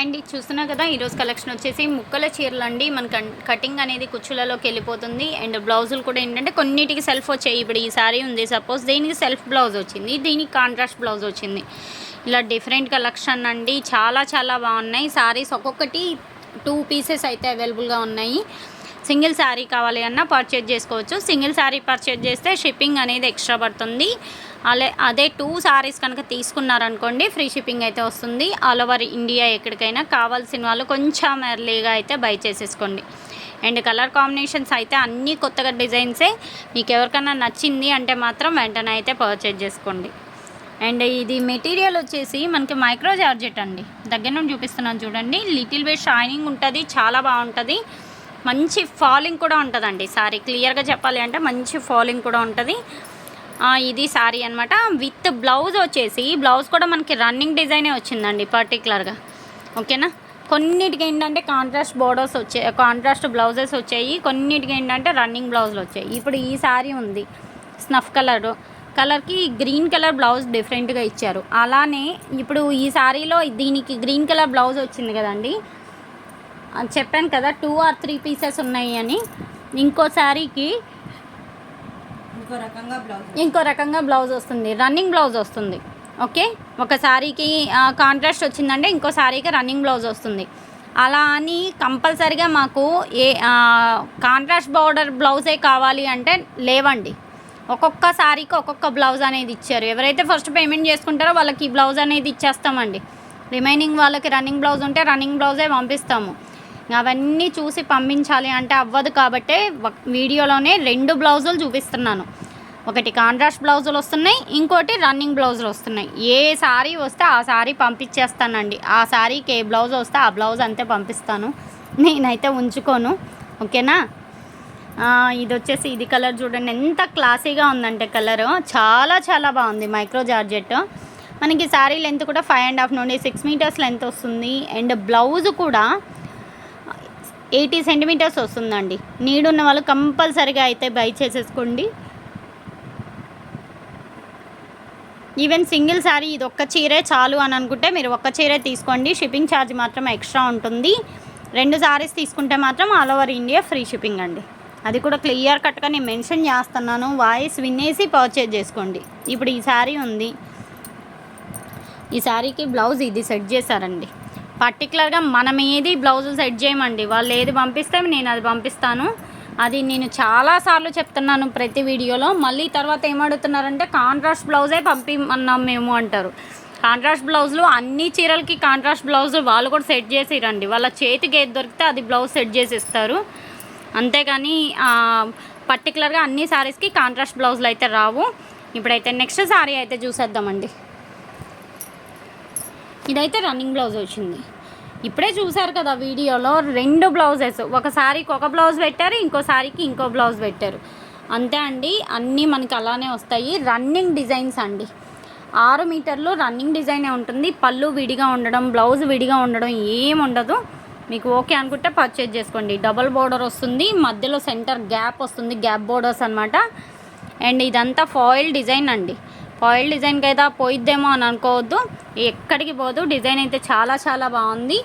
And ఇది చూస్తున్నా కదా ఈరోజు కలెక్షన్ వచ్చేసి ముక్కల చీరలు అండి మన కటింగ్ అనేది కుచ్చులలోకి వెళ్ళిపోతుంది. అండ్ బ్లౌజులు కూడా ఏంటంటే కొన్నిటికి సెల్ఫ్ వచ్చాయి. ఇప్పుడు ఈ సారీ ఉంది సపోజ్ దీనికి సెల్ఫ్ బ్లౌజ్ వచ్చింది దీనికి కాంట్రాస్ట్ బ్లౌజ్ వచ్చింది. ఇలా డిఫరెంట్ కలెక్షన్ అండి. చాలా చాలా బాగున్నాయి. సారీస్ ఒక్కొక్కటి టూ పీసెస్ అయితే అవైలబుల్గా ఉన్నాయి. సింగిల్ శారీ కావాలి అన్నా పర్చేజ్ చేసుకోవచ్చు. సింగిల్ శారీ పర్చేజ్ చేస్తే షిప్పింగ్ అనేది ఎక్స్ట్రా పడుతుంది. అలే అదే టూ శారీస్ కనుక తీసుకున్నారనుకోండి ఫ్రీ షిప్పింగ్ అయితే వస్తుంది. ఆల్ ఓవర్ ఇండియా ఎక్కడికైనా కావాల్సిన వాళ్ళు కొంచెం ఎర్లీగా అయితే బై చేసేసుకోండి. అండ్ కలర్ కాంబినేషన్స్ అయితే అన్నీ కొత్తగా డిజైన్సే మీకు ఎవరికైనా నచ్చింది అంటే మాత్రం వెంటనే అయితే పర్చేజ్ చేసుకోండి. అండ్ ఇది మెటీరియల్ వచ్చేసి మనకి మైక్రో జార్జెట్ అండి. దగ్గర నుండి చూపిస్తున్నాను చూడండి. లిటిల్ బే షైనింగ్ ఉంటుంది చాలా బాగుంటుంది. మంచి ఫాలింగ్ కూడా ఉంటుందండి సారీ. క్లియర్గా చెప్పాలి అంటే మంచి ఫాలింగ్ కూడా ఉంటుంది. ఇది సారీ అనమాట విత్ బ్లౌజ్ వచ్చేసి బ్లౌజ్ కూడా మనకి రన్నింగ్ డిజైనే వచ్చిందండి పర్టికులర్గా ఓకేనా? కొన్నిటికి ఏంటంటే కాంట్రాస్ట్ బోర్డర్స్ వచ్చాయి కాంట్రాస్ట్ బ్లౌజెస్ వచ్చాయి. కొన్నిటికి ఏంటంటే రన్నింగ్ బ్లౌజులు వచ్చాయి. ఇప్పుడు ఈ సారీ ఉంది స్నఫ్ కలర్. కలర్కి గ్రీన్ కలర్ బ్లౌజ్ డిఫరెంట్గా ఇచ్చారు. అలానే ఇప్పుడు ఈ సారీలో దీనికి గ్రీన్ కలర్ బ్లౌజ్ వచ్చింది కదండి. చెప్పాను కదా టూ ఆర్ త్రీ పీసెస్ ఉన్నాయి అని. ఇంకో శారీకి ఇంకో రకంగా బ్లౌజ్. ఇంకో రకంగా బ్లౌజ్ వస్తుంది. రన్నింగ్ బ్లౌజ్ వస్తుంది. ఓకే ఒక శారీకి కాంట్రాస్ట్ వచ్చిందంటే ఇంకో శారీకి రన్నింగ్ బ్లౌజ్ వస్తుంది. అలా అని కంపల్సరిగా మాకు ఏ కాంట్రాస్ట్ బార్డర్ బ్లౌజే కావాలి అంటే లేవండి. ఒక్కొక్క శారీకి ఒక్కొక్క బ్లౌజ్ అనేది ఇచ్చారు. ఎవరైతే ఫస్ట్ పేమెంట్ చేసుకుంటారో వాళ్ళకి ఈ బ్లౌజ్ అనేది ఇచ్చేస్తామండి. రిమైనింగ్ వాళ్ళకి రన్నింగ్ బ్లౌజ్ ఉంటే రన్నింగ్ బ్లౌజే పంపిస్తాము. అవన్నీ చూసి పంపించాలి అంటే అవ్వదు కాబట్టే వీడియోలోనే రెండు బ్లౌజులు చూపిస్తున్నాను. ఒకటి కాంట్రాస్ట్ బ్లౌజులు వస్తున్నాయి ఇంకోటి రన్నింగ్ బ్లౌజులు వస్తున్నాయి. ఏ శారీ వస్తే ఆ శారీ పంపించేస్తానండి. ఆ శారీకి ఏ బ్లౌజ్ వస్తే ఆ బ్లౌజ్ అంతే పంపిస్తాను. నేనైతే ఉంచుకోను. ఓకేనా? ఇది వచ్చేసి ఇది కలర్ చూడండి. ఎంత క్లాసీగా ఉందంటే కలర్. చాలా చాలా బాగుంది మైక్రో జార్జెట్. మనకి శారీ లెంత్ కూడా ఫైవ్ అండ్ హాఫ్ నుండి సిక్స్ మీటర్స్ లెంత్ వస్తుంది. అండ్ బ్లౌజ్ కూడా ఎయిటీ సెంటీమీటర్స్ వస్తుందండి. నీడున్న వాళ్ళు కంపల్సరిగా అయితే బై చేసేసుకోండి. ఈవెన్ సింగిల్ శారీ ఇది ఒక్క చీరే చాలు అని అనుకుంటే మీరు ఒక్క చీరే తీసుకోండి. షిప్పింగ్ ఛార్జ్ మాత్రం ఎక్స్ట్రా ఉంటుంది. రెండు శారీస్ తీసుకుంటే మాత్రం all over India free shipping అండి. అది కూడా క్లియర్ కట్గా నేను మెన్షన్ చేస్తున్నాను. వాయిస్ వినేసి పర్చేజ్ చేసుకోండి. ఇప్పుడు ఈ శారీ ఉంది. ఈ శారీకి బ్లౌజ్ ఇది సెట్ చేశారండి. పర్టికులర్గా మనం ఏది బ్లౌజులు సెట్ చేయమండి. వాళ్ళు ఏది పంపిస్తే నేను అది పంపిస్తాను. అది నేను చాలాసార్లు చెప్తున్నాను ప్రతి వీడియోలో. మళ్ళీ తర్వాత ఏమడుగుతున్నారంటే కాంట్రాస్ట్ బ్లౌజే పంపిమన్నాం మేము అంటారు. కాంట్రాస్ట్ బ్లౌజులు అన్ని చీరలకి కాంట్రాస్ట్ బ్లౌజ్ వాళ్ళు కూడా సెట్ చేసిరండి. వాళ్ళ చేతికి ఏది దొరికితే అది బ్లౌజ్ సెట్ చేసి ఇస్తారు అంతేగాని పర్టికులర్గా అన్ని శారీస్కి కాంట్రాస్ట్ బ్లౌజులు అయితే రావు. ఇప్పుడైతే నెక్స్ట్ శారీ అయితే చూసేద్దామండి. ఇదైతే రన్నింగ్ బ్లౌజ్ వచ్చింది. ఇప్పుడే చూసారు కదా వీడియోలో రెండు బ్లౌజెస్. ఒక ఒక బ్లౌజ్ పెట్టారు ఇంకోసారికి ఇంకో బ్లౌజ్ పెట్టారు. అంతే అండి అన్నీ మనకి అలానే వస్తాయి. రన్నింగ్ డిజైన్స్ అండి. ఆరు మీటర్లు రన్నింగ్ డిజైనే ఉంటుంది. పళ్ళు విడిగా ఉండడం బ్లౌజ్ విడిగా ఉండడం ఏం ఉండదు. మీకు ఓకే అనుకుంటే పర్చేజ్ చేసుకోండి. డబల్ బోర్డర్ వస్తుంది మధ్యలో సెంటర్ గ్యాప్ వస్తుంది గ్యాప్ బోర్డర్స్ అనమాట అండ్ ఇదంతా ఫాయిల్ డిజైన్ అండి. ఫాయిల్ డిజైన్కి అయితే పోయిద్దేమో అని అనుకోవద్దు. ఎక్కడికి పోదు. డిజైన్ అయితే చాలా చాలా బాగుంది.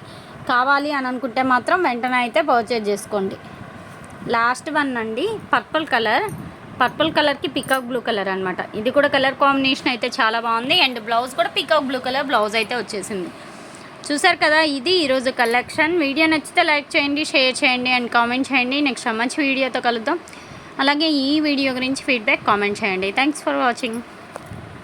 కావాలి అని అనుకుంటే మాత్రం వెంటనే అయితే పర్చేజ్ చేసుకోండి. లాస్ట్ వన్ అండి పర్పుల్ కలర్ పర్పుల్ కలర్కి పికాక్ బ్లూ కలర్ అనమాట ఇది కూడా కలర్ కాంబినేషన్ అయితే చాలా బాగుంది. అండ్ బ్లౌజ్ కూడా పికాక్ బ్లూ కలర్ బ్లౌజ్ అయితే వచ్చేసింది. చూసారు కదా ఇది ఈరోజు కలెక్షన్ వీడియో నచ్చితే లైక్ చేయండి షేర్ చేయండి అండ్ కామెంట్ చేయండి. నెక్స్ట్ మంచి వీడియోతో కలుద్దాం. అలాగే ఈ వీడియో గురించి ఫీడ్బ్యాక్ కామెంట్ చేయండి. Thanks for watching